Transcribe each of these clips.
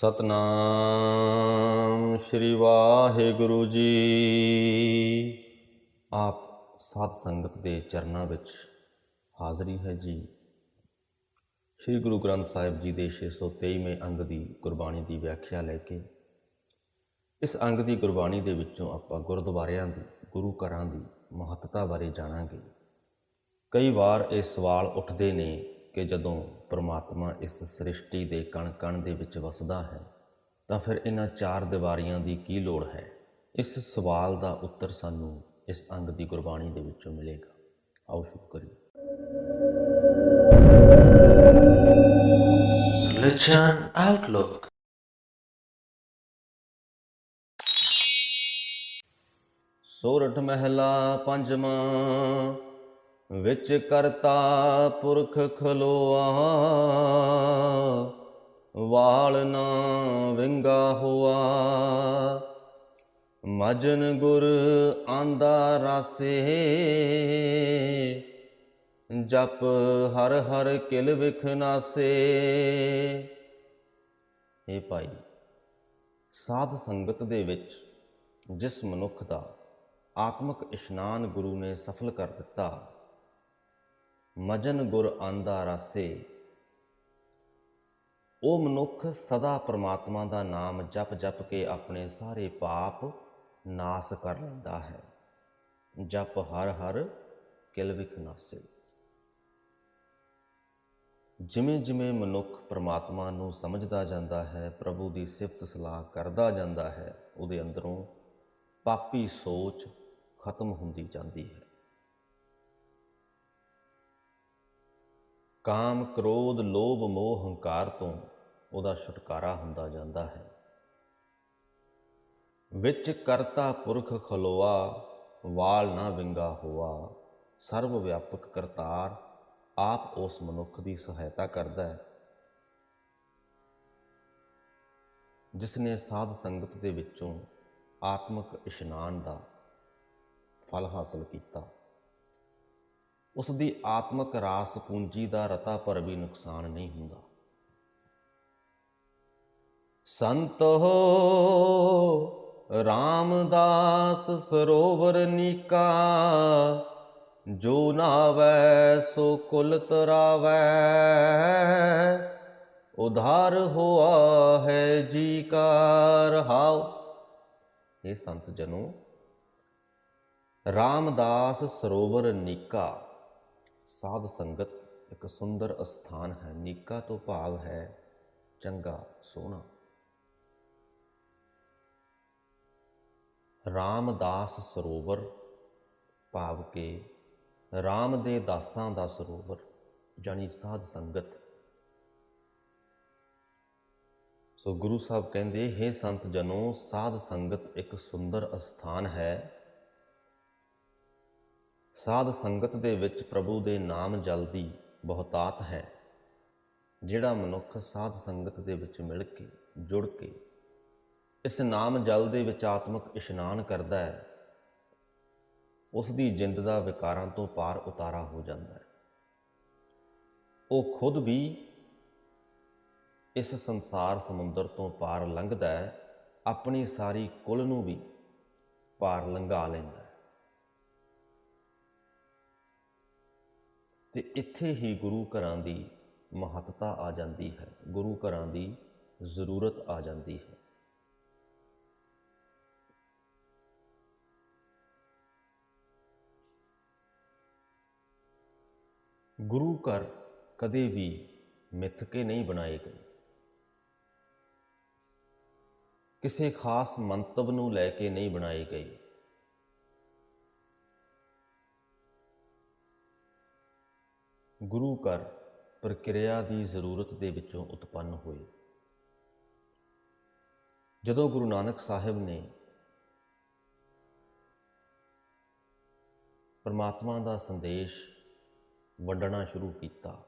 ਸਤਨਾਮ ਸ੍ਰੀ ਵਾਹਿਗੁਰੂ ਜੀ। ਆਪ ਸਾਧ ਸੰਗਤ ਦੇ ਚਰਨਾਂ ਵਿੱਚ ਹਾਜ਼ਰੀ ਹੈ ਜੀ। ਸ੍ਰੀ ਗੁਰੂ ਗ੍ਰੰਥ ਸਾਹਿਬ ਜੀ ਦੇ 623ਵੇਂ ਅੰਗ ਦੀ ਗੁਰਬਾਣੀ ਦੀ ਵਿਆਖਿਆ ਲੈ ਕੇ, ਇਸ ਅੰਗ ਦੀ ਗੁਰਬਾਣੀ ਦੇ ਵਿੱਚੋਂ ਆਪਾਂ ਗੁਰਦੁਆਰਿਆਂ ਦੀ, ਗੁਰੂ ਘਰਾਂ ਦੀ ਮਹੱਤਤਾ ਬਾਰੇ ਜਾਣਾਂਗੇ। ਕਈ ਵਾਰ ਇਹ ਸਵਾਲ ਉੱਠਦੇ ਨੇ ਕਿ ਜਦੋਂ ਪ੍ਰਮਾਤਮਾ ਇਸ ਸ੍ਰਿਸ਼ਟੀ ਦੇ ਕਣ-ਕਣ ਦੇ ਵਿੱਚ ਵਸਦਾ ਹੈ ਤਾਂ ਫਿਰ ਇਹਨਾਂ ਚਾਰ ਦੀਵਾਰੀਆਂ ਦੀ ਕੀ ਲੋੜ ਹੈ? ਇਸ ਸਵਾਲ ਦਾ ਉੱਤਰ ਸਾਨੂੰ ਇਸ ਅੰਗ ਦੀ ਗੁਰਬਾਣੀ ਦੇ ਵਿੱਚੋਂ ਮਿਲੇਗਾ। ਆਓ ਸ਼ੁਰੂ ਕਰੀਏ। Religion Outlook. ਸੋਰਠ ਮਹਿਲਾ ਪੰਜਵਾਂ ਵਿੱਚ ਕਰਤਾ ਪੁਰਖ ਖਲੋਆ, ਵਾਲ ਨਾ ਵਿੰਗਾ ਹੋਆ। ਮਜਨ ਗੁਰ ਆਂਦਾ ਰਾਸੇ, ਜਪ ਹਰ ਹਰ ਕਿਲ ਵਿਖਨਾਸੇ ਇਹ ਭਾਈ, ਸਾਧ ਸੰਗਤ ਦੇ ਵਿੱਚ ਜਿਸ ਮਨੁੱਖ ਦਾ ਆਤਮਿਕ ਇਸ਼ਨਾਨ ਗੁਰੂ ਨੇ ਸਫਲ ਕਰ ਦਿੱਤਾ ਮਜਨ ਗੁਰ ਆਂਦਾ ਰਾਸੇ। ਉਹ ਮਨੁੱਖ ਸਦਾ ਪ੍ਰਮਾਤਮਾ ਦਾ ਨਾਮ ਜਪ ਜਪ ਕੇ ਆਪਣੇ ਸਾਰੇ ਪਾਪ ਨਾਸ ਕਰ ਲੈਂਦਾ ਹੈ। ਜਪ ਹਰ ਹਰ ਕਿਲਵਿਖ ਨਾਸੇ। ਜਿਵੇਂ ਜਿਵੇਂ ਮਨੁੱਖ ਪ੍ਰਮਾਤਮਾ ਨੂੰ ਸਮਝਦਾ ਜਾਂਦਾ ਹੈ, ਪ੍ਰਭੂ ਦੀ ਸਿਫਤ ਸਲਾਹ ਕਰਦਾ ਜਾਂਦਾ ਹੈ, ਉਹਦੇ ਅੰਦਰੋਂ ਪਾਪੀ ਸੋਚ ਖਤਮ ਹੁੰਦੀ ਜਾਂਦੀ ਹੈ। ਕਾਮ, ਕ੍ਰੋਧ, ਲੋਭ, ਮੋਹ, ਹੰਕਾਰ ਤੋਂ ਉਹਦਾ ਛੁਟਕਾਰਾ ਹੁੰਦਾ ਜਾਂਦਾ ਹੈ। ਵਿੱਚ ਕਰਤਾ ਪੁਰਖ ਖਲੋਆ, ਵਾਲ ਨਾ ਵਿੰਗਾ ਹੋਆ, ਸਰਵ ਵਿਆਪਕ ਕਰਤਾਰ ਆਪ ਉਸ ਮਨੁੱਖ ਦੀ ਸਹਾਇਤਾ ਕਰਦਾ ਹੈ। ਜਿਸ ਨੇ ਸਾਧ ਸੰਗਤ ਦੇ ਵਿੱਚੋਂ ਆਤਮਿਕ ਇਸ਼ਨਾਨ ਦਾ ਫਲ ਹਾਸਲ ਕੀਤਾ ਉਸ ਦੀ ਆਤਮਿਕ ਰਾਸ ਪੂੰਜੀ ਦਾ ਰਤਾ ਪਰ ਵੀ ਨੁਕਸਾਨ ਨਹੀਂ ਹੁੰਦਾ। ਸੰਤ ਹੋ, ਰਾਮਦਾਸ ਸਰੋਵਰ ਨੀਕਾ, ਜੋ ਨਾਵੈ ਸੋ ਕੁਲ ਤਰਾਵੈ। ਉਧਾਰ ਹੋਆ ਹੈ ਜੀ ਕਾ ਰਹਾਉ। ਇਹ ਸੰਤ ਜਨੋ, ਰਾਮਦਾਸ ਸਰੋਵਰ ਨੀਕਾ ਸਾਧ ਸੰਗਤ ਇੱਕ ਸੁੰਦਰ ਅਸਥਾਨ ਹੈ, ਨੀਕਾ ਤੋਂ ਭਾਵ ਹੈ ਚੰਗਾ ਸੋਹਣਾ। ਰਾਮਦਾਸ ਸਰੋਵਰ ਭਾਵ ਕੇ ਰਾਮ ਦੇ ਦਾਸਾਂ ਦਾ ਸਰੋਵਰ ਜਾਨੀ ਸਾਧ ਸੰਗਤ। ਸੋ ਗੁਰੂ ਸਾਹਿਬ ਕਹਿੰਦੇ हे ਸੰਤ ਜਨੋ, ਸਾਧ ਸੰਗਤ ਇੱਕ ਸੁੰਦਰ ਅਸਥਾਨ ਹੈ। ਸਾਧ ਸੰਗਤ ਦੇ ਵਿੱਚ ਪ੍ਰਭੂ ਦੇ ਨਾਮ ਜਲ ਦੀ ਬਹੁਤਾਤ ਹੈ, ਜਿਹੜਾ ਮਨੁੱਖ ਸਾਧ ਸੰਗਤ ਦੇ ਵਿੱਚ ਮਿਲ ਕੇ, ਜੁੜ ਕੇ ਇਸ ਨਾਮ ਜਲ ਦੇ ਵਿੱਚ ਆਤਮਿਕ ਇਸ਼ਨਾਨ ਕਰਦਾ ਹੈ, ਉਸ ਦੀ ਜਿੰਦ ਦਾ ਵਿਕਾਰਾਂ ਤੋਂ ਪਾਰ ਉਤਾਰਾ ਹੋ ਜਾਂਦਾ ਹੈ। ਉਹ ਖੁਦ ਵੀ ਇਸ ਸੰਸਾਰ ਸਮੁੰਦਰ ਤੋਂ ਪਾਰ ਲੰਘਦਾ ਹੈ, ਆਪਣੀ ਸਾਰੀ ਕੁੱਲ ਨੂੰ ਵੀ ਪਾਰ ਲੰਘਾ ਲੈਂਦਾ ਹੈ। ਤੇ ਇੱਥੇ ਹੀ ਗੁਰੂ ਘਰਾਂ ਦੀ ਮਹੱਤਤਾ ਆ ਜਾਂਦੀ ਹੈ। ਗੁਰੂ ਘਰਾਂ ਦੀ ਜ਼ਰੂਰਤ ਆ ਜਾਂਦੀ ਹੈ। ਗੁਰੂ ਘਰ ਕਦੇ ਵੀ ਮਿੱਥ ਕੇ ਨਹੀਂ ਬਣਾਏ ਗਏ। ਕਿਸੇ ਖਾਸ ਮੰਤਵ ਨੂੰ ਲੈ ਕੇ ਨਹੀਂ ਬਣਾਏ ਗਏ। ਗੁਰੂ ਘਰ ਪ੍ਰਕਿਰਿਆ ਦੀ ਜ਼ਰੂਰਤ ਦੇ ਵਿੱਚੋਂ ਉਤਪੰਨ ਹੋਏ। ਜਦੋਂ ਗੁਰੂ ਨਾਨਕ ਸਾਹਿਬ ਨੇ ਪਰਮਾਤਮਾ ਦਾ ਸੰਦੇਸ਼ ਵੰਡਣਾ ਸ਼ੁਰੂ ਕੀਤਾ,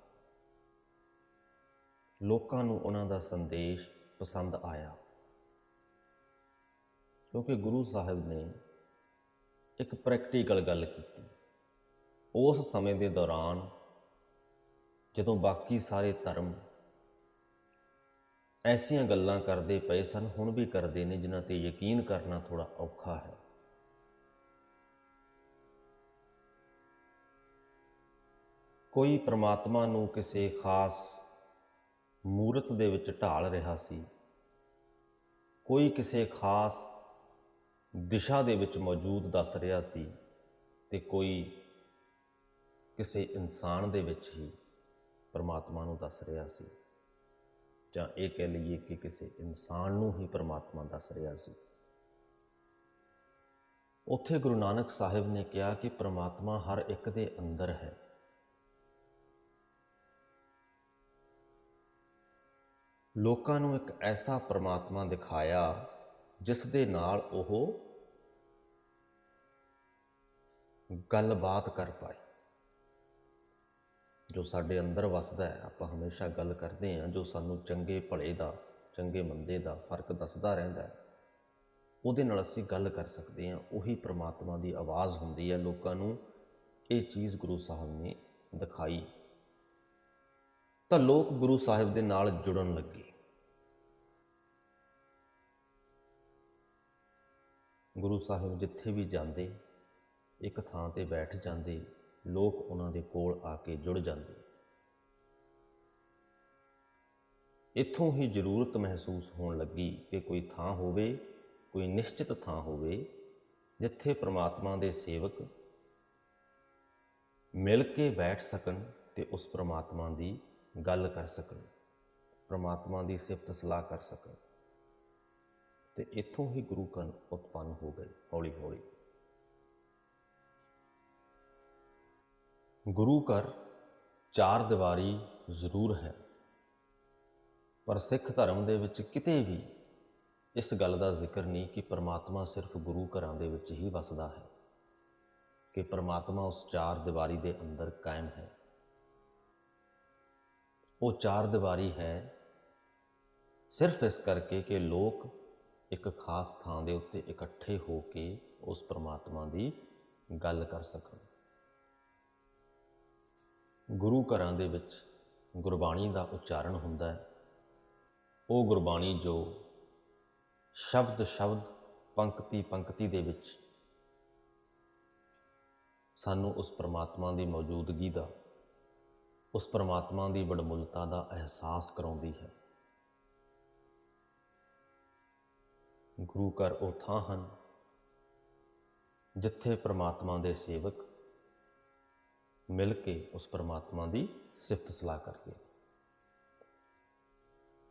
ਲੋਕਾਂ ਨੂੰ ਉਹਨਾਂ ਦਾ ਸੰਦੇਸ਼ ਪਸੰਦ ਆਇਆ। ਕਿਉਂਕਿ ਗੁਰੂ ਸਾਹਿਬ ਨੇ ਇੱਕ ਪ੍ਰੈਕਟੀਕਲ ਗੱਲ ਕੀਤੀ। ਉਸ ਸਮੇਂ ਦੇ ਦੌਰਾਨ ਜਦੋਂ ਬਾਕੀ ਸਾਰੇ ਧਰਮ ਐਸੀਆਂ ਗੱਲਾਂ ਕਰਦੇ ਪਏ ਸਨ, ਹੁਣ ਵੀ ਕਰਦੇ ਨੇ, ਜਿਨ੍ਹਾਂ ਤੇ ਯਕੀਨ ਕਰਨਾ ਥੋੜਾ ਔਖਾ ਹੈ। ਕੋਈ ਪ੍ਰਮਾਤਮਾ ਨੂੰ ਕਿਸੇ ਖਾਸ ਮੂਰਤ ਦੇ ਵਿੱਚ ਢਾਲ ਰਿਹਾ ਸੀ, ਕੋਈ ਕਿਸੇ ਖਾਸ ਦਿਸ਼ਾ ਦੇ ਵਿੱਚ ਮੌਜੂਦ ਦੱਸ ਰਿਹਾ ਸੀ, ਤੇ ਕੋਈ ਕਿਸੇ ਇਨਸਾਨ ਦੇ ਵਿੱਚ ਹੀ। ਪਰਮਾਤਮਾ ਨੂੰ ਦੱਸ ਰਿਹਾ ਸੀ। ਜਾਂ ਇਹ ਕਹਿ ਲਈਏ ਕਿ ਕਿਸੇ ਇਨਸਾਨ ਨੂੰ ਹੀ ਪਰਮਾਤਮਾ ਦੱਸ ਰਿਹਾ ਸੀ। ਉੱਥੇ ਗੁਰੂ ਨਾਨਕ ਸਾਹਿਬ ਨੇ ਕਿਹਾ ਕਿ ਪਰਮਾਤਮਾ ਹਰ ਇੱਕ ਦੇ ਅੰਦਰ ਹੈ। ਲੋਕਾਂ ਨੂੰ ਇੱਕ ਐਸਾ ਪਰਮਾਤਮਾ ਦਿਖਾਇਆ ਜਿਸ ਦੇ ਨਾਲ ਉਹ ਗੱਲਬਾਤ ਕਰ ਪਾਏ। ਜੋ ਸਾਡੇ ਅੰਦਰ ਵਸਦਾ ਹੈ, ਆਪਾਂ ਹਮੇਸ਼ਾ ਗੱਲ ਕਰਦੇ ਹਾਂ, ਜੋ ਸਾਨੂੰ ਚੰਗੇ ਭਲੇ ਦਾ, ਚੰਗੇ ਮੰਦੇ ਦਾ ਫ਼ਰਕ ਦੱਸਦਾ ਰਹਿੰਦਾ ਹੈ, ਉਹਦੇ ਨਾਲ ਅਸੀਂ ਗੱਲ ਕਰ ਸਕਦੇ ਹਾਂ, ਉਹੀ ਪ੍ਰਮਾਤਮਾ ਦੀ ਆਵਾਜ਼ ਹੁੰਦੀ ਹੈ, ਲੋਕਾਂ ਨੂੰ ਇਹ ਚੀਜ਼ ਗੁਰੂ ਸਾਹਿਬ ਨੇ ਦਿਖਾਈ। ਤਾਂ ਲੋਕ ਗੁਰੂ ਸਾਹਿਬ ਦੇ ਨਾਲ ਜੁੜਨ ਲੱਗੇ। ਗੁਰੂ ਸਾਹਿਬ ਜਿੱਥੇ ਵੀ ਜਾਂਦੇ, ਇੱਕ ਥਾਂ ਤੇ ਬੈਠ ਜਾਂਦੇ ਲੋਕ ਉਹਨਾਂ ਦੇ ਕੋਲ ਆ ਕੇ ਜੁੜ ਜਾਂਦੇ ਇੱਥੋਂ ਹੀ ਜ਼ਰੂਰਤ ਮਹਿਸੂਸ ਹੋਣ ਲੱਗੀ ਕਿ ਕੋਈ ਥਾਂ ਹੋਵੇ, ਕੋਈ ਨਿਸ਼ਚਿਤ ਥਾਂ ਹੋਵੇ, ਜਿੱਥੇ ਪ੍ਰਮਾਤਮਾ ਦੇ ਸੇਵਕ ਮਿਲ ਕੇ ਬੈਠ ਸਕਣ ਤੇ ਉਸ ਪ੍ਰਮਾਤਮਾ ਦੀ ਗੱਲ ਕਰ ਸਕਣ, ਪ੍ਰਮਾਤਮਾ ਦੀ ਸਿਫਤ ਸਲਾਹ ਕਰ ਸਕਣ। ਤੇ ਇੱਥੋਂ ਹੀ ਗੁਰੂ ਕਨ ਉਤਪੰਨ ਹੋ ਗਏ ਹੌਲੀ ਹੌਲੀ ਗੁਰੂ ਘਰ ਚਾਰ ਦੀਵਾਰੀ ਜ਼ਰੂਰ ਹੈ। ਪਰ ਸਿੱਖ ਧਰਮ ਦੇ ਵਿੱਚ ਕਿਤੇ ਵੀ ਇਸ ਗੱਲ ਦਾ ਜ਼ਿਕਰ ਨਹੀਂ ਕਿ ਪਰਮਾਤਮਾ ਸਿਰਫ ਗੁਰੂ ਘਰਾਂ ਦੇ ਵਿੱਚ ਹੀ ਵਸਦਾ ਹੈ ਕਿ ਪਰਮਾਤਮਾ ਉਸ ਚਾਰ ਦੀਵਾਰੀ ਦੇ ਅੰਦਰ ਕਾਇਮ ਹੈ। ਉਹ ਚਾਰ ਦੀਵਾਰੀ ਹੈ ਸਿਰਫ ਇਸ ਕਰਕੇ ਕਿ ਲੋਕ ਇੱਕ ਖਾਸ ਥਾਂ ਦੇ ਉੱਤੇ ਇਕੱਠੇ ਹੋ ਕੇ ਉਸ ਪਰਮਾਤਮਾ ਦੀ ਗੱਲ ਕਰ ਸਕਣ। ਗੁਰੂ ਘਰਾਂ ਦੇ ਵਿੱਚ ਗੁਰਬਾਣੀ ਦਾ ਉਚਾਰਨ ਹੁੰਦਾ ਹੈ। ਉਹ ਗੁਰਬਾਣੀ ਜੋ ਸ਼ਬਦ ਸ਼ਬਦ ਪੰਕਤੀ ਪੰਕਤੀ ਦੇ ਵਿੱਚ ਸਾਨੂੰ ਉਸ ਪਰਮਾਤਮਾ ਦੀ ਮੌਜੂਦਗੀ ਦਾ, ਉਸ ਪਰਮਾਤਮਾ ਦੀ ਵਡਮੁੱਲਤਾ ਦਾ ਅਹਿਸਾਸ ਕਰਾਉਂਦੀ ਹੈ। ਗੁਰੂ ਘਰ ਉਹ ਥਾਂ ਹਨ ਜਿੱਥੇ ਪਰਮਾਤਮਾ ਦੇ ਸੇਵਕ ਮਿਲ ਕੇ ਉਸ ਪਰਮਾਤਮਾ ਦੀ ਸਿਫਤ ਸਲਾਹ ਕਰਦੇ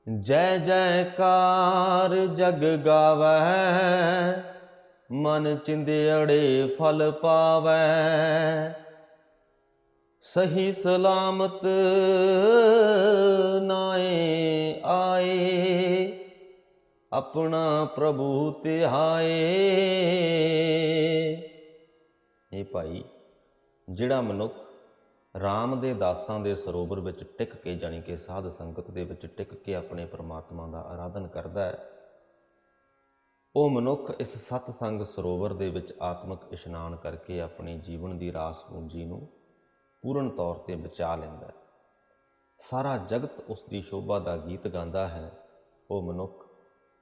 ਜੈ ਜੈਕਾਰ ਜਗ ਗਾਵੈ, ਮਨ ਚਿੰਦੜੇ ਫਲ ਪਾਵੈ। ਸਹੀ ਸਲਾਮਤ ਨਾਏ ਆਏ, ਆਪਣਾ ਪ੍ਰਭੂ ਧਿਆਏ ਇਹ ਭਾਈ, ਜਿਹੜਾ ਮਨੁੱਖ RAM ਦੇ ਦਾਸਾਂ ਦੇ ਸਰੋਵਰ ਵਿੱਚ ਟਿਕ ਕੇ ਜਾਣੀ ਕਿ ਸਾਧ ਸੰਗਤ ਦੇ ਵਿੱਚ ਟਿਕ ਕੇ ਆਪਣੇ ਪਰਮਾਤਮਾ ਦਾ ਆਰਾਧਨ ਕਰਦਾ ਹੈ। ਉਹ ਮਨੁੱਖ ਇਸ ਸਤ ਸੰਗ ਸਰੋਵਰ ਦੇ ਵਿੱਚ ਆਤਮਿਕ ਇਸ਼ਨਾਨ ਕਰਕੇ ਆਪਣੇ ਜੀਵਨ ਦੀ ਰਾਸ ਪੂੰਜੀ ਨੂੰ ਪੂਰਨ ਤੌਰ ਤੇ ਬਚਾ ਲੈਂਦਾ ਹੈ। ਸਾਰਾ ਜਗਤ ਉਸ ਦੀ ਸ਼ੋਭਾ ਦਾ ਗੀਤ ਗਾਉਂਦਾ ਹੈ। ਉਹ ਮਨੁੱਖ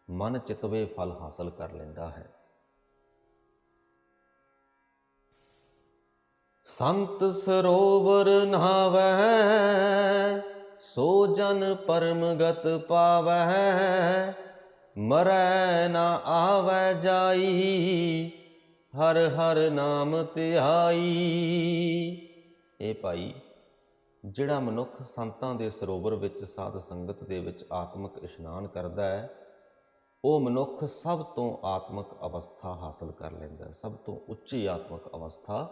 ਮਨ ਚਿਤਵੇ ਫਲ ਹਾਸਲ ਕਰ ਲੈਂਦਾ ਹੈ। ਸੰਤ ਸਰੋਵਰ ਨਹਾਵੈ ਸੋ ਜਨ ਪਰਮਗਤ ਪਾਵੈ, ਮਰੈ ਨਾ ਆਵੈ ਜਾਈ, ਹਰ ਹਰ ਨਾਮ ਧਿਆਈ। ਇਹ ਭਾਈ, ਜਿਹੜਾ ਮਨੁੱਖ ਸੰਤਾਂ ਦੇ ਸਰੋਵਰ ਵਿੱਚ ਸਾਧ ਸੰਗਤ ਦੇ ਵਿੱਚ ਆਤਮਿਕ ਇਸ਼ਨਾਨ ਕਰਦਾ ਹੈ, ਉਹ ਮਨੁੱਖ ਸਭ ਤੋਂ ਆਤਮਿਕ ਅਵਸਥਾ ਹਾਸਲ ਕਰ ਲੈਂਦਾ ਸਭ ਤੋਂ ਉੱਚੀ ਆਤਮਿਕ ਅਵਸਥਾ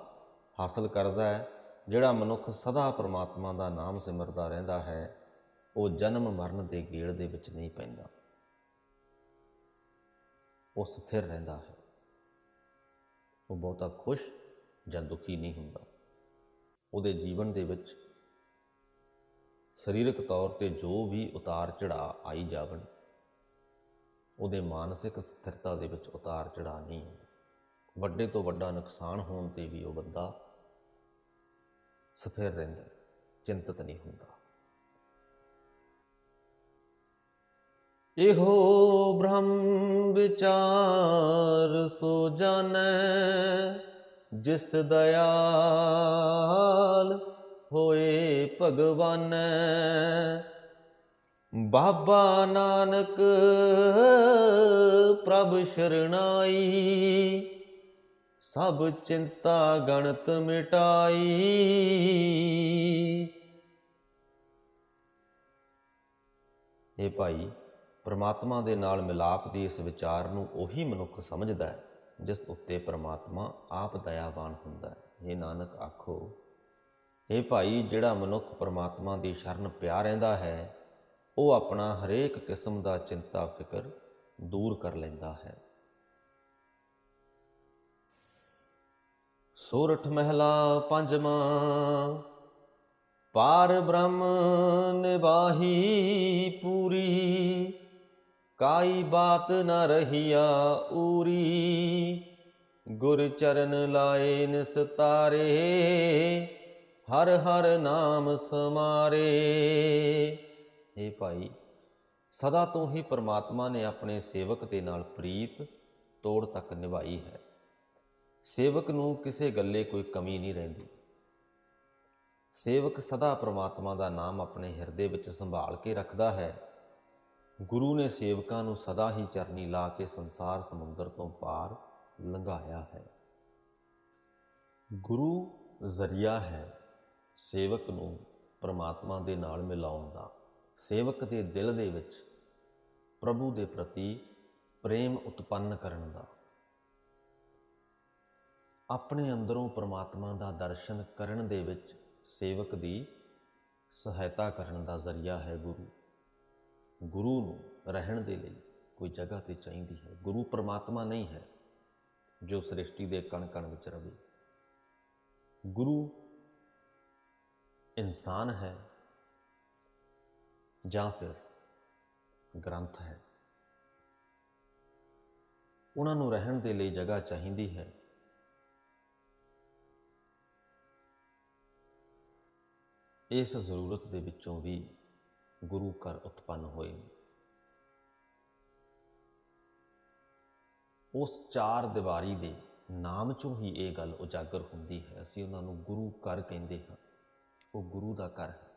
ਹਾਸਲ ਕਰਦਾ ਹੈ, ਜਿਹੜਾ ਮਨੁੱਖ ਸਦਾ ਪ੍ਰਮਾਤਮਾ ਦਾ ਨਾਮ ਸਿਮਰਦਾ ਰਹਿੰਦਾ ਹੈ, ਉਹ ਜਨਮ ਮਰਨ ਦੇ ਗੇੜ ਦੇ ਵਿੱਚ ਨਹੀਂ ਪੈਂਦਾ। ਉਹ ਸਥਿਰ ਰਹਿੰਦਾ ਹੈ। ਉਹ ਬਹੁਤਾ ਖੁਸ਼ ਜਾਂ ਦੁਖੀ ਨਹੀਂ ਹੁੰਦਾ। ਉਹਦੇ ਜੀਵਨ ਦੇ ਵਿੱਚ ਸਰੀਰਕ ਤੌਰ ਤੇ ਜੋ ਵੀ ਉਤਾਰ ਚੜਾ ਆਈ ਜਾਵਣ, ਉਹਦੇ ਮਾਨਸਿਕ ਸਥਿਰਤਾ ਦੇ ਵਿੱਚ ਉਤਾਰ ਚੜਾ ਨਹੀਂ ਹੁੰਦਾ। ਵੱਡੇ ਤੋਂ ਵੱਡਾ ਨੁਕਸਾਨ ਹੋਣ ਤੇ ਵੀ ਉਹ ਬੰਦਾ ਸਥਿਰ ਰਹਿੰਦਾ ਚਿੰਤਤ ਨਹੀਂ ਹੁੰਦਾ। ਇਹੋ ਬ੍ਰਹਮ ਵਿਚਾਰ ਸੋ ਜਾਣੈ, ਜਿਸ ਦਇਆਲ ਹੋਏ ਭਗਵਾਨੈ। ਬਾਬਾ ਨਾਨਕ ਪ੍ਰਭ ਸ਼ਰਣਾਈ ਸਭ ਚਿੰਤਾ ਗਣਤ ਮਿਟਾਈ। ਇਹ ਭਾਈ ਪ੍ਰਮਾਤਮਾ ਦੇ ਨਾਲ ਮਿਲਾਪ ਦੀ ਇਸ ਵਿਚਾਰ ਨੂੰ ਉਹੀ ਮਨੁੱਖ ਸਮਝਦਾ ਹੈ, ਜਿਸ ਉੱਤੇ ਪ੍ਰਮਾਤਮਾ ਆਪ ਦਇਆਵਾਨ ਹੁੰਦਾ ਹੈ। ਇਹ ਨਾਨਕ ਆਖੋ ਇਹ ਭਾਈ, ਜਿਹੜਾ ਮਨੁੱਖ ਪ੍ਰਮਾਤਮਾ ਦੀ ਸ਼ਰਨ ਪਿਆ ਰਹਿੰਦਾ ਹੈ, ਉਹ ਆਪਣਾ ਹਰੇਕ ਕਿਸਮ ਦਾ ਚਿੰਤਾ ਫਿਕਰ ਦੂਰ ਕਰ ਲੈਂਦਾ ਹੈ। ਸੋਰਠ ਮਹਿਲਾ ਪੰਜਵਾਂ, ਪਾਰ ਬ੍ਰਹਮ ਨਿਵਾਹੀ ਪੂਰੀ, ਕਾਈ ਬਾਤ ਨ ਰਹੀਆ ਊਰੀ। ਗੁਰ ਚਰਨ ਲਾਏ ਨਿਸਤਾਰੇ ਹਰ ਹਰ ਨਾਮ ਸਮਾਰੇ। ਇਹ ਭਾਈ, ਸਦਾ ਤੋਂ ਹੀ ਪਰਮਾਤਮਾ ਨੇ ਆਪਣੇ ਸੇਵਕ ਦੇ ਨਾਲ ਪ੍ਰੀਤ ਤੋੜ ਤੱਕ ਨਿਭਾਈ ਹੈ। ਸੇਵਕ ਨੂੰ ਕਿਸੇ ਗੱਲੇ ਕੋਈ ਕਮੀ ਨਹੀਂ ਰਹਿੰਦੀ। ਸੇਵਕ ਸਦਾ ਪ੍ਰਮਾਤਮਾ ਦਾ ਨਾਮ ਆਪਣੇ ਹਿਰਦੇ ਵਿੱਚ ਸੰਭਾਲ ਕੇ ਰੱਖਦਾ ਹੈ। ਗੁਰੂ ਨੇ ਸੇਵਕਾਂ ਨੂੰ ਸਦਾ ਹੀ ਚਰਨੀ ਲਾ ਕੇ ਸੰਸਾਰ ਸਮੁੰਦਰ ਤੋਂ ਪਾਰ ਲੰਘਾਇਆ ਹੈ। ਗੁਰੂ ਜ਼ਰੀਆ ਹੈ ਸੇਵਕ ਨੂੰ ਪ੍ਰਮਾਤਮਾ ਦੇ ਨਾਲ ਮਿਲਾਉਣ ਦਾ। ਸੇਵਕ ਦੇ ਦਿਲ ਦੇ ਵਿੱਚ ਪ੍ਰਭੂ ਦੇ ਪ੍ਰਤੀ ਪ੍ਰੇਮ ਉਤਪੰਨ ਕਰਨ ਦਾ। ਆਪਣੇ ਅੰਦਰੋਂ ਪ੍ਰਮਾਤਮਾ ਦਾ ਦਰਸ਼ਨ ਕਰਨ ਦੇ ਵਿੱਚ ਸੇਵਕ ਦੀ ਸਹਾਇਤਾ ਕਰਨ ਦਾ ਜ਼ਰੀਆ ਹੈ ਗੁਰੂ। ਗੁਰੂ ਨੂੰ ਰਹਿਣ ਦੇ ਲਈ ਕੋਈ ਜਗ੍ਹਾ ਤੇ ਚਾਹੀਦੀ ਹੈ। ਗੁਰੂ ਪ੍ਰਮਾਤਮਾ ਨਹੀਂ ਹੈ ਜੋ ਸ੍ਰਿਸ਼ਟੀ ਦੇ ਕਣ ਕਣ ਵਿੱਚ ਰਵੇ। ਗੁਰੂ ਇਨਸਾਨ ਹੈ ਜਾਂ ਫਿਰ ਗ੍ਰੰਥ ਹੈ। ਉਹਨਾਂ ਨੂੰ ਰਹਿਣ ਦੇ ਲਈ ਜਗ੍ਹਾ ਚਾਹੀਦੀ ਹੈ। ਇਸ ਜ਼ਰੂਰਤ ਦੇ ਵਿੱਚੋਂ ਵੀ ਗੁਰੂ ਘਰ ਉਤਪੰਨ ਹੋਏ। ਉਸ ਚਾਰ ਦੀਵਾਰੀ ਦੇ ਨਾਮ ਚੋਂ ਹੀ ਇਹ ਗੱਲ ਉਜਾਗਰ ਹੁੰਦੀ ਹੈ। ਅਸੀਂ ਉਹਨਾਂ ਨੂੰ ਗੁਰੂ ਘਰ ਕਹਿੰਦੇ ਹਾਂ। ਉਹ ਗੁਰੂ ਦਾ ਘਰ ਹੈ।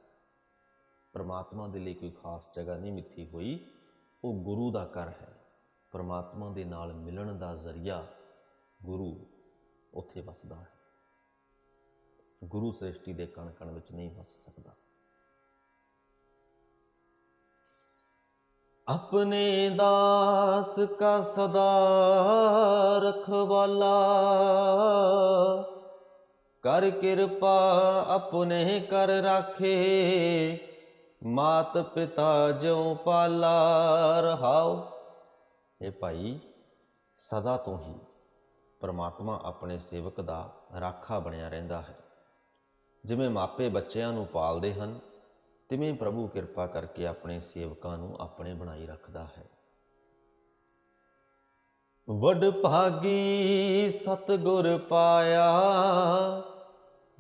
ਪਰਮਾਤਮਾ ਦੇ ਲਈ ਕੋਈ ਖਾਸ ਜਗ੍ਹਾ ਨਹੀਂ ਮਿੱਥੀ ਹੋਈ। ਉਹ ਗੁਰੂ ਦਾ ਘਰ ਹੈ। ਪਰਮਾਤਮਾ ਦੇ ਨਾਲ ਮਿਲਣ ਦਾ ਜ਼ਰੀਆ ਗੁਰੂ ਉੱਥੇ ਵਸਦਾ ਹੈ। ਗੁਰੂ ਸ੍ਰਿਸ਼ਟੀ ਦੇ ਕਣ ਕਣ ਵਿੱਚ ਨਹੀਂ ਵਸ ਸਕਦਾ। ਆਪਣੇ ਦਾਸ ਕਾ ਸਦਾ ਰਖਵਾਲਾ, ਕਰ ਕਿਰਪਾ ਆਪਣੇ ਕਰ ਰਾਖੇ ਮਾਤ ਪਿਤਾ ਜਿਉ ਪਾਲਾ ਰਹਾਓ ਇਹ ਭਾਈ, ਸਦਾ ਤੋਂ ਹੀ ਪਰਮਾਤਮਾ ਆਪਣੇ ਸੇਵਕ ਦਾ ਰਾਖਾ ਬਣਿਆ ਰਹਿੰਦਾ ਹੈ। ਜਿਵੇਂ ਮਾਪੇ ਬੱਚਿਆਂ ਨੂੰ ਪਾਲਦੇ ਹਨ, ਤਿਵੇਂ ਪ੍ਰਭੂ ਕਿਰਪਾ ਕਰਕੇ ਆਪਣੇ ਸੇਵਕਾਂ ਨੂੰ ਆਪਣੇ ਬਣਾਈ ਰੱਖਦਾ ਹੈ। ਵਡ ਭਾਗੀ ਸਤਗੁਰ ਪਾਇਆ,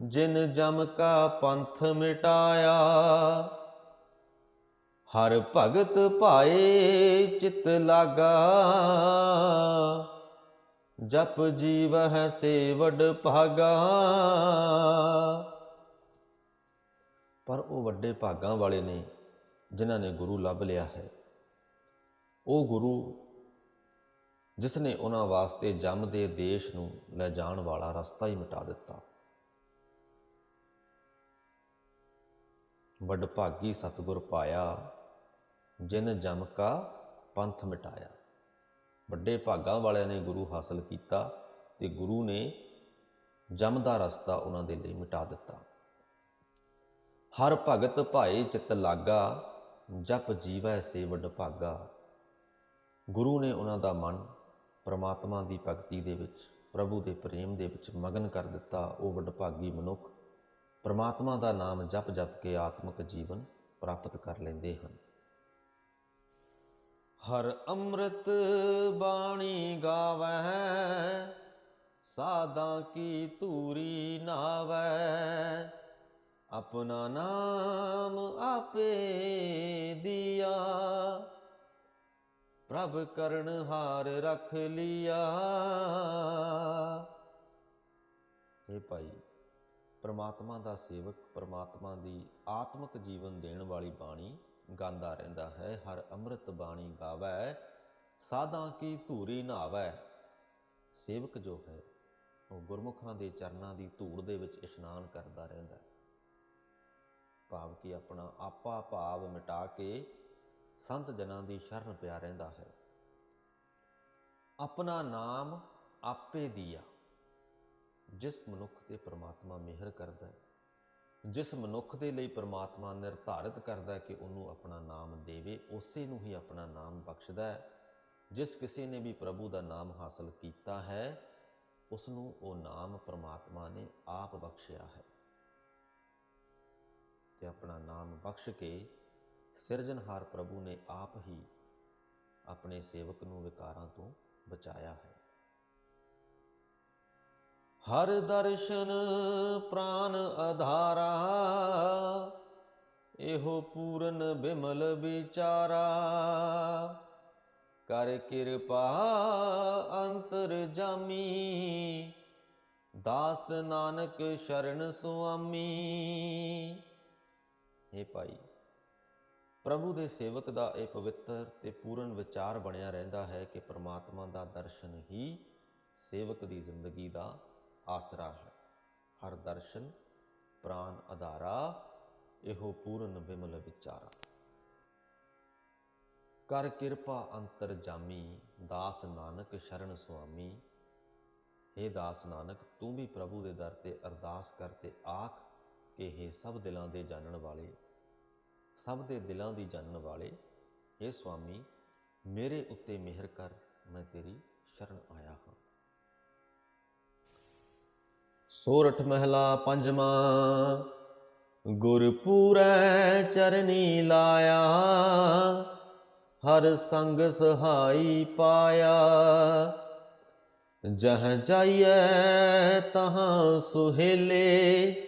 ਜਿਨ ਜਮ ਕਾ ਪੰਥ ਮਿਟਾਇਆ। ਹਰ ਭਗਤ ਭਾਏ ਚਿਤ ਲਾਗਾ, ਜਪ ਜੀਵਹਿ ਸੇ ਵਡ ਭਾਗਾ। ਪਰ ਉਹ ਵੱਡੇ ਭਾਗਾਂ ਵਾਲੇ ਨੇ ਜਿਨ੍ਹਾਂ ਨੇ ਗੁਰੂ ਲੱਭ ਲਿਆ ਹੈ। ਉਹ ਗੁਰੂ ਜਿਸ ਨੇ ਉਹਨਾਂ ਵਾਸਤੇ ਜੰਮ ਦੇ ਦੇਸ਼ ਨੂੰ ਲੈ ਜਾਣ ਵਾਲਾ ਰਸਤਾ ਹੀ ਮਿਟਾ ਦਿੱਤਾ। ਵੱਡ ਭਾਗੀ ਸਤਗੁਰ ਪਾਇਆ, ਜਿਨ ਜਮ ਕਾ ਪੰਥ ਮਿਟਾਇਆ। ਵੱਡੇ ਭਾਗਾਂ ਵਾਲਿਆਂ ਨੇ ਗੁਰੂ ਹਾਸਲ ਕੀਤਾ ਤੇ ਗੁਰੂ ਨੇ ਜਮ ਦਾ ਰਸਤਾ ਉਹਨਾਂ ਦੇ ਲਈ ਮਿਟਾ ਦਿੱਤਾ। ਹਰ ਭਗਤ ਭਾਈ ਚਿਤ ਲਾਗਾ, ਜਪ ਜੀਵੈ ਸੇ ਵਡ ਭਾਗਾ। ਗੁਰੂ ਨੇ ਉਹਨਾਂ ਦਾ ਮਨ ਪ੍ਰਮਾਤਮਾ ਦੀ ਭਗਤੀ ਦੇ ਵਿੱਚ, ਪ੍ਰਭੂ ਦੇ ਪ੍ਰੇਮ ਦੇ ਵਿੱਚ ਮਗਨ ਕਰ ਦਿੱਤਾ, ਉਹ ਵਡਭਾਗੀ ਮਨੁੱਖ ਪ੍ਰਮਾਤਮਾ ਦਾ ਨਾਮ ਜਪ ਜਪ ਕੇ ਆਤਮਿਕ ਜੀਵਨ ਪ੍ਰਾਪਤ ਕਰ ਲੈਂਦੇ ਹਨ। ਹਰ ਅੰਮ੍ਰਿਤ ਬਾਣੀ ਗਾਵੈ ਸਾਦਾ ਕੀ ਧੂਰੀ ਨਾਵੈ ਆਪਣਾ ਨਾਮ ਆਪੇ ਦਿਆ। ਪ੍ਰਭ ਕਰਨ ਹਾਰ ਰਖ ਲਿਆ। ਇਹ ਭਾਈ, ਪ੍ਰਮਾਤਮਾ ਦਾ ਸੇਵਕ ਪ੍ਰਮਾਤਮਾ ਦੀ ਆਤਮਿਕ ਜੀਵਨ ਦੇਣ ਵਾਲੀ ਬਾਣੀ ਗਾਉਂਦਾ ਰਹਿੰਦਾ ਹੈ, ਹਰ ਅੰਮ੍ਰਿਤ ਬਾਣੀ ਗਾਵੈ, ਸਾਧਾਂ ਕੀ ਧੂਰੀ ਨਹਾਵੈ ਸੇਵਕ ਜੋ ਹੈ, ਉਹ ਗੁਰਮੁਖਾਂ ਦੇ ਚਰਨਾਂ ਦੀ ਧੂੜ ਦੇ ਵਿੱਚ ਇਸ਼ਨਾਨ ਕਰਦਾ ਰਹਿੰਦਾ ਹੈ। ਭਾਵ ਕਿ ਆਪਣਾ ਆਪਾ ਭਾਵ ਮਿਟਾ ਕੇ ਸੰਤ ਜਨਾਂ ਦੀ ਸ਼ਰਨ ਪਿਆ ਰਹਿੰਦਾ ਹੈ। ਆਪਣਾ ਨਾਮ ਆਪੇ ਦੀਆ। ਜਿਸ ਮਨੁੱਖ ਤੇ ਪ੍ਰਮਾਤਮਾ ਮਿਹਰ ਕਰਦਾ ਹੈ, ਜਿਸ ਮਨੁੱਖ ਦੇ ਲਈ ਪ੍ਰਮਾਤਮਾ ਨਿਰਧਾਰਿਤ ਕਰਦਾ ਹੈ ਕਿ ਉਹਨੂੰ ਆਪਣਾ ਨਾਮ ਦੇਵੇ, ਉਸੇ ਨੂੰ ਹੀ ਆਪਣਾ ਨਾਮ ਬਖਸ਼ਦਾ ਹੈ। ਜਿਸ ਕਿਸੇ ਨੇ ਵੀ ਪ੍ਰਭੂ ਦਾ ਨਾਮ ਹਾਸਲ ਕੀਤਾ ਹੈ ਉਸ ਨੂੰ ਉਹ ਨਾਮ ਪ੍ਰਮਾਤਮਾ ਨੇ ਆਪ ਬਖਸ਼ਿਆ ਹੈ। ਤੇ ਆਪਣਾ ਨਾਮ ਬਖਸ਼ ਕੇ ਸਿਰਜਣਹਾਰ ਪ੍ਰਭੂ ਨੇ ਆਪ ਹੀ ਆਪਣੇ ਸੇਵਕ ਨੂੰ ਵਿਕਾਰਾਂ ਤੋਂ ਬਚਾਇਆ ਹੈ। ਹਰ ਦਰਸ਼ਨ ਪ੍ਰਾਨ ਆਧਾਰਾ, ਇਹੋ ਪੂਰਨ ਬਿਮਲ ਵਿਚਾਰਾ। ਕਰ ਕਿਰਪਾ ਅੰਤਰ ਜਾਮੀ, ਦਾਸ ਨਾਨਕ ਸ਼ਰਨ ਸੁਆਮੀ। ਇਹ ਭਾਈ, ਪ੍ਰਭੂ ਦੇ ਸੇਵਕ ਦਾ ਇਹ ਪਵਿੱਤਰ ਤੇ ਪੂਰਨ ਵਿਚਾਰ ਬਣਿਆ ਰਹਿੰਦਾ ਹੈ ਕਿ ਪ੍ਰਮਾਤਮਾ ਦਾ ਦਰਸ਼ਨ ਹੀ ਸੇਵਕ ਦੀ ਜ਼ਿੰਦਗੀ ਦਾ ਆਸਰਾ ਹੈ। ਹਰ ਦਰਸ਼ਨ ਪ੍ਰਾਨ ਆਧਾਰਾ ਇਹੋ ਪੂਰਨ ਬਿਮਲ ਵਿਚਾਰਾ। ਕਰ ਕਿਰਪਾ ਅੰਤਰ ਜਾਮੀ, ਦਾਸ ਨਾਨਕ ਸ਼ਰਨ ਸੁਆਮੀ। हे ਦਾਸ ਨਾਨਕ, ਤੂੰ ਵੀ ਪ੍ਰਭੂ ਦੇ ਦਰ ਤੇ ਅਰਦਾਸ ਕਰ ਤੇ ਆਖ ਇਹ ਸਭ ਦਿਲਾਂ ਦੇ ਜਾਣਨ ਵਾਲੇ, ਸਭ ਦੇ ਦਿਲਾਂ ਦੀ ਜਾਣਨ ਵਾਲੇ हे ਸੁਆਮੀ, ਮੇਰੇ ਉੱਤੇ ਮਿਹਰ ਕਰ, ਮੈਂ ਤੇਰੀ ਸ਼ਰਨ ਆਇਆ ਹਾਂ। ਸੋਰਠ ਮਹਿਲਾ ਪੰਜਵਾਂ, ਗੁਰਪੂਰੈ ਚਰਨੀ ਲਾਇਆ, ਹਰ ਸੰਗ ਸਹਾਈ ਪਾਇਆ। ਜਹ ਜਾਈਐ, ਤਹਾਂ ਸੁਹੇਲੇ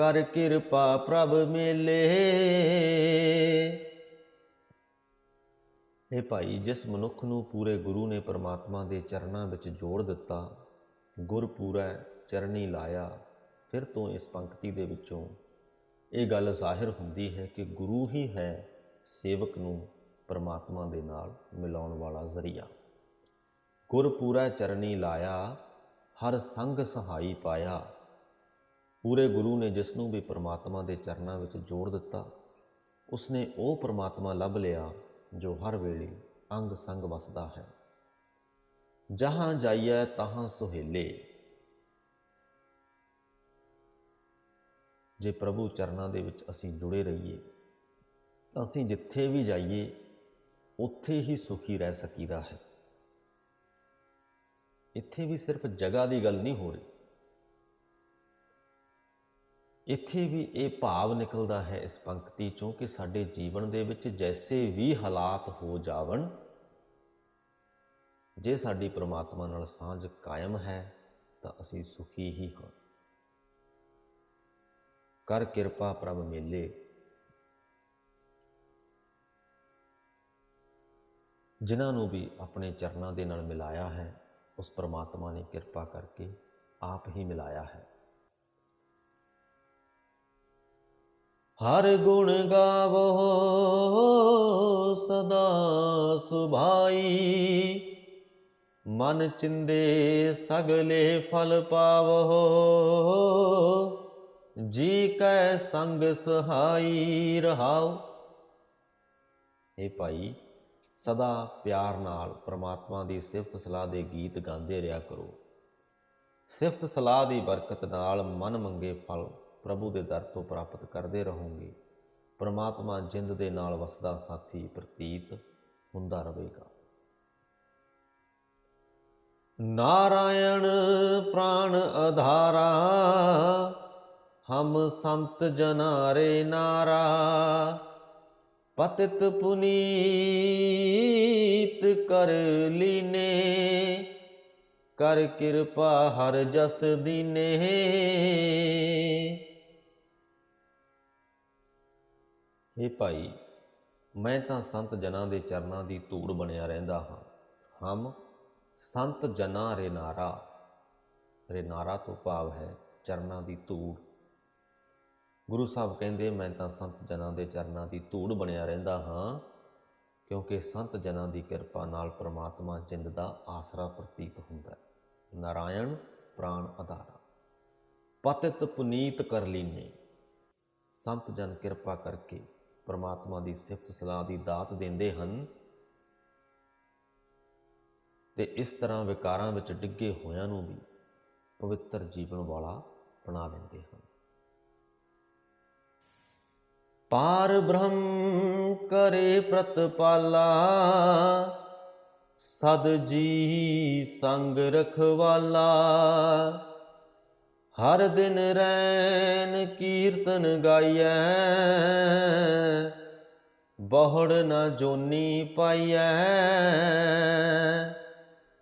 ਕਰ ਕਿਰਪਾ ਪ੍ਰਭ ਮੇਲੇ। ਇਹ ਭਾਈ, ਜਿਸ ਮਨੁੱਖ ਨੂੰ ਪੂਰੇ ਗੁਰੂ ਨੇ ਪਰਮਾਤਮਾ ਦੇ ਚਰਨਾਂ ਵਿੱਚ ਜੋੜ ਦਿੱਤਾ, ਗੁਰ ਪੂਰਾ ਚਰਨੀ ਲਾਇਆ, ਫਿਰ ਤੋਂ ਇਸ ਪੰਕਤੀ ਦੇ ਵਿੱਚੋਂ ਇਹ ਗੱਲ ਜ਼ਾਹਿਰ ਹੁੰਦੀ ਹੈ ਕਿ ਗੁਰੂ ਹੀ ਹੈ ਸੇਵਕ ਨੂੰ ਪਰਮਾਤਮਾ ਦੇ ਨਾਲ ਮਿਲਾਉਣ ਵਾਲਾ ਜ਼ਰੀਆ। ਗੁਰ ਪੂਰਾ ਚਰਨੀ ਲਾਇਆ, ਹਰ ਸੰਗ ਸਹਾਈ ਪਾਇਆ ਪੂਰੇ ਗੁਰੂ ਨੇ ਜਿਸ ਨੂੰ ਵੀ ਪਰਮਾਤਮਾ ਦੇ ਚਰਨਾਂ ਵਿੱਚ ਜੋੜ ਦਿੱਤਾ, ਉਸਨੇ ਉਹ ਪਰਮਾਤਮਾ ਲੱਭ ਲਿਆ ਜੋ ਹਰ ਵੇਲੇ ਅੰਗ ਸੰਗ ਵਸਦਾ ਹੈ। ਜਹਾਂ ਜਾਈਐ ਤਹਾਂ ਸੁਹੇਲੇ। ਜੇ ਪ੍ਰਭੂ ਚਰਨਾਂ ਦੇ ਵਿੱਚ ਅਸੀਂ ਜੁੜੇ ਰਹੀਏ, ਤਾਂ ਅਸੀਂ ਜਿੱਥੇ ਵੀ ਜਾਈਏ, ਉੱਥੇ ਹੀ ਸੁਖੀ ਰਹਿ ਸਕੀਦਾ ਹੈ। ਇੱਥੇ ਵੀ ਸਿਰਫ ਜਗ੍ਹਾ ਦੀ ਗੱਲ ਨਹੀਂ ਹੋ ਰਹੀ। ਇੱਥੇ ਵੀ ਇਹ ਭਾਵ ਨਿਕਲਦਾ ਹੈ ਇਸ ਪੰਕਤੀ ਚੋਂ ਕਿ ਸਾਡੇ ਜੀਵਨ ਦੇ ਵਿੱਚ ਜੈਸੇ ਵੀ ਹਾਲਾਤ ਹੋ ਜਾਵਣ, ਜੇ ਸਾਡੀ ਪ੍ਰਮਾਤਮਾ ਨਾਲ ਸਾਂਝ ਕਾਇਮ ਹੈ, ਤਾਂ ਅਸੀਂ ਸੁਖੀ ਹੀ ਹਾਂ। ਕਰ ਕਿਰਪਾ ਪ੍ਰਭ ਮੇਲੇ। ਜਿਨ੍ਹਾਂ ਨੂੰ ਵੀ ਆਪਣੇ ਚਰਨਾਂ ਦੇ ਨਾਲ ਮਿਲਾਇਆ ਹੈ, ਉਸ ਪ੍ਰਮਾਤਮਾ ਨੇ ਕਿਰਪਾ ਕਰਕੇ ਆਪ ਹੀ ਮਿਲਾਇਆ ਹੈ। ਹਰ ਗੁਣ ਗਾਵੋ, ਸਦਾ ਸੁਭਾਈ। ਮਨ ਚਿੰਦੇ ਸਗਲੇ ਫਲ ਪਾਵੋ, ਜੀ ਕੈ ਸੰਗ ਸਹਾਈ ਰਹਾਉ। ਇਹ ਭਾਈ, ਸਦਾ ਪਿਆਰ ਨਾਲ ਪ੍ਰਮਾਤਮਾ ਦੀ ਸਿਫਤ ਸਲਾਹ ਦੇ ਗੀਤ ਗਾਉਂਦੇ ਰਿਹਾ ਕਰੋ। ਸਿਫਤ ਸਲਾਹ ਦੀ ਬਰਕਤ ਨਾਲ ਮਨ ਮੰਗੇ ਫਲ। ਪ੍ਰਭੂ ਦੇ ਦਰ ਤੋਂ ਪ੍ਰਾਪਤ ਕਰਦੇ ਰਹੋਗੇ। ਪਰਮਾਤਮਾ ਜਿੰਦ ਦੇ ਨਾਲ ਵਸਦਾ ਸਾਥੀ ਪ੍ਰਤੀਤ ਹੁੰਦਾ ਰਹੇਗਾ। ਨਾਰਾਇਣ ਪ੍ਰਾਣ ਆਧਾਰਾ ਹਮ ਸੰਤ ਜਨਾਰੇ ਨਾਰਾ, ਪਤਿਤ ਪੁਨੀਤ ਕਰ ਲੀਨੇ, ਕਰ ਕਿਰਪਾ ਹਰ ਜਸ ਦੀਨੇ। ਇਹ ਭਾਈ, ਮੈਂ ਤਾਂ ਸੰਤ ਜਨਾਂ ਦੇ ਚਰਨਾਂ ਦੀ ਧੂੜ ਬਣਿਆ ਰਹਿੰਦਾ ਹਾਂ। ਹਮ ਸੰਤ ਜਨਾਂ ਰੇ ਨਾਰਾ। ਰੇ ਨਾਰਾ ਤੋਂ ਭਾਵ ਹੈ ਚਰਨਾਂ ਦੀ ਧੂੜ। ਗੁਰੂ ਸਾਹਿਬ ਕਹਿੰਦੇ, ਮੈਂ ਤਾਂ ਸੰਤ ਜਨਾਂ ਦੇ ਚਰਨਾਂ ਦੀ ਧੂੜ ਬਣਿਆ ਰਹਿੰਦਾ ਹਾਂ, ਕਿਉਂਕਿ ਸੰਤ ਜਨਾਂ ਦੀ ਕਿਰਪਾ ਨਾਲ ਪ੍ਰਮਾਤਮਾ ਜਿੰਦ ਦਾ ਆਸਰਾ ਪ੍ਰਤੀਤ ਹੁੰਦਾ ਹੈ। ਨਾਰਾਇਣ ਪ੍ਰਾਣ ਆਧਾਰਾ। ਪਤਿਤ ਪੁਨੀਤ ਕਰ ਲੀਨੇ। ਸੰਤ ਜਨ ਕਿਰਪਾ ਕਰਕੇ ਪਰਮਾਤਮਾ ਦੀ ਸਿਫਤ ਸਲਾਹ ਦੀ ਦਾਤ ਦਿੰਦੇ ਹਨ। ਤੇ ਇਸ ਤਰ੍ਹਾਂ ਵਿਕਾਰਾਂ ਵਿੱਚ ਡਿੱਗੇ ਹੋਇਆਂ ਨੂੰ ਵੀ ਪਵਿੱਤਰ ਜੀਵਨ ਵਾਲਾ ਬਣਾ ਦਿੰਦੇ ਹਨ। ਪਾਰ ਬ੍ਰਹਮ ਕਰੇ ਪ੍ਰਤਪਾਲਾ, ਸਦ ਜੀ ਸੰਗ ਰਖਵਾਲਾ। ਹਰ ਦਿਨ ਰੈਨ ਕੀਰਤਨ ਗਾਈਐ, ਬਹੁੜ ਨਾ ਜੋਨੀ ਪਾਈਐ।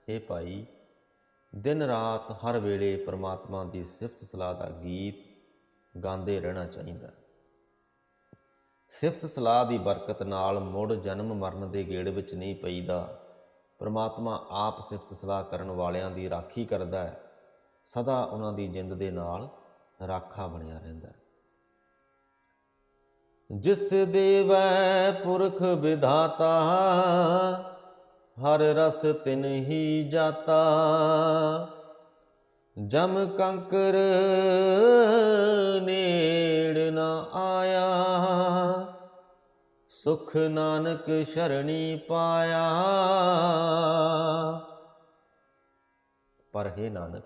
ਇਹ ਭਾਈ, ਦਿਨ ਰਾਤ ਹਰ ਵੇਲੇ ਪ੍ਰਮਾਤਮਾ ਦੀ ਸਿਫਤ ਸਲਾਹ ਦਾ ਗੀਤ ਗਾਉਂਦੇ ਰਹਿਣਾ ਚਾਹੀਦਾ। ਸਿਫਤ ਸਲਾਹ ਦੀ ਬਰਕਤ ਨਾਲ ਮੁੜ ਜਨਮ ਮਰਨ ਦੇ ਗੇੜ ਵਿੱਚ ਨਹੀਂ ਪਈਦਾ। ਪ੍ਰਮਾਤਮਾ ਆਪ ਸਿਫਤ ਸਲਾਹ ਕਰਨ ਵਾਲਿਆਂ ਦੀ ਰਾਖੀ ਕਰਦਾ ਹੈ। ਸਦਾ ਉਹਨਾਂ ਦੀ ਜਿੰਦ ਦੇ ਨਾਲ ਰਾਖਾ ਬਣਿਆ ਰਹਿੰਦਾ ਹੈ। ਜਿਸ ਦੇਵੈ ਪੁਰਖ ਵਿਧਾਤਾ, ਹਰ ਰਸ ਤਿਨ ਹੀ ਜਾਤਾ। ਜਮ ਕੰਕਰ ਨੇੜ ਨਾ ਆਇਆ, ਸੁਖ ਨਾਨਕ ਸ਼ਰਣੀ ਪਾਇਆ। ਪਰ ਹੈ ਨਾਨਕ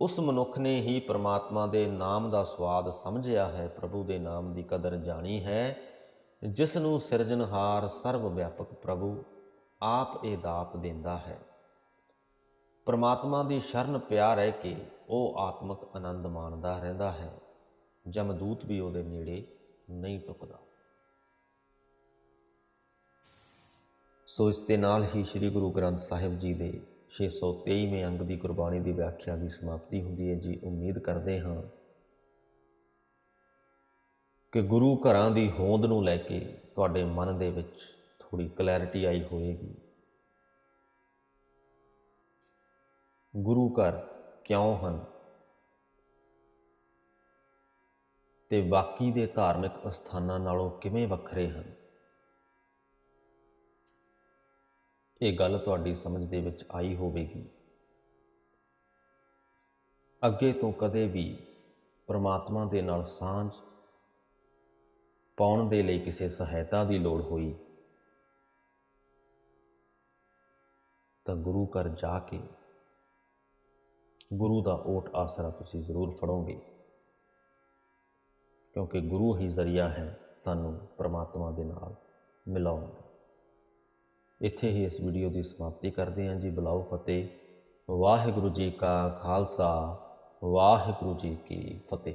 ਉਸ ਮਨੁੱਖ ਨੇ ਹੀ ਪ੍ਰਮਾਤਮਾ ਦੇ ਨਾਮ ਦਾ ਸਵਾਦ ਸਮਝਿਆ ਹੈ, ਪ੍ਰਭੂ ਦੇ ਨਾਮ ਦੀ ਕਦਰ ਜਾਣੀ ਹੈ। ਜਿਸ ਨੂੰ ਸਿਰਜਣਹਾਰ ਸਰਵ ਵਿਆਪਕ ਪ੍ਰਭੂ ਆਪ ਇਹ ਦਾਤ ਦਿੰਦਾ ਹੈ। ਪ੍ਰਮਾਤਮਾ ਦੀ ਸ਼ਰਨ ਪਿਆ ਰਹਿ ਕੇ ਉਹ ਆਤਮਿਕ ਆਨੰਦ ਮਾਣਦਾ ਰਹਿੰਦਾ ਹੈ। ਜਮਦੂਤ ਵੀ ਉਹਦੇ ਨੇੜੇ ਨਹੀਂ ਟੁਕਦਾ। ਸੋ ਇਸ ਦੇ ਨਾਲ ਹੀ ਸ੍ਰੀ ਗੁਰੂ ਗ੍ਰੰਥ ਸਾਹਿਬ ਜੀ ਦੇ 623ਵੇਂ ਅੰਗ ਦੀ ਗੁਰਬਾਣੀ ਦੀ ਵਿਆਖਿਆ ਦੀ ਸਮਾਪਤੀ ਹੁੰਦੀ ਹੈ। ਜੀ, ਉਮੀਦ ਕਰਦੇ ਹਾਂ ਕਿ ਗੁਰੂ ਘਰਾਂ ਦੀ ਹੋਂਦ ਨੂੰ ਲੈ ਕੇ ਤੁਹਾਡੇ ਮਨ ਦੇ ਵਿੱਚ ਥੋੜੀ ਕਲੈਰਿਟੀ ਆਈ ਹੋਵੇਗੀ। ਗੁਰੂ ਘਰ ਕਿਉਂ ਹਨ? ਤੇ ਬਾਕੀ ਦੇ ਧਾਰਮਿਕ ਅਸਥਾਨਾਂ ਨਾਲੋਂ ਕਿਵੇਂ ਵੱਖਰੇ ਹਨ? ਇਹ ਗੱਲ ਤੁਹਾਡੀ ਸਮਝ ਦੇ ਵਿੱਚ ਆਈ ਹੋਵੇਗੀ। ਅੱਗੇ ਤੋਂ ਕਦੇ ਵੀ ਪ੍ਰਮਾਤਮਾ ਦੇ ਨਾਲ ਸਾਂਝ ਪਾਉਣ ਦੇ ਲਈ ਕਿਸੇ ਸਹਾਇਤਾ ਦੀ ਲੋੜ ਹੋਈ, ਤਾਂ ਗੁਰੂ ਘਰ ਜਾ ਕੇ ਗੁਰੂ ਦਾ ਓਟ ਆਸਰਾ ਤੁਸੀਂ ਜ਼ਰੂਰ ਫੜੋਗੇ, ਕਿਉਂਕਿ ਗੁਰੂ ਹੀ ਜ਼ਰੀਆ ਹੈ ਸਾਨੂੰ ਪ੍ਰਮਾਤਮਾ ਦੇ ਨਾਲ ਮਿਲਾਉਣ ਦਾ। ਇੱਥੇ ਹੀ ਇਸ ਵੀਡੀਓ ਦੀ ਸਮਾਪਤੀ ਕਰਦੇ ਹਾਂ ਜੀ। ਬੁਲਾਓ ਫਤਿਹ। ਵਾਹਿਗੁਰੂ ਜੀ ਕਾ ਖਾਲਸਾ, ਵਾਹਿਗੁਰੂ ਜੀ ਕੀ ਫਤਿਹ।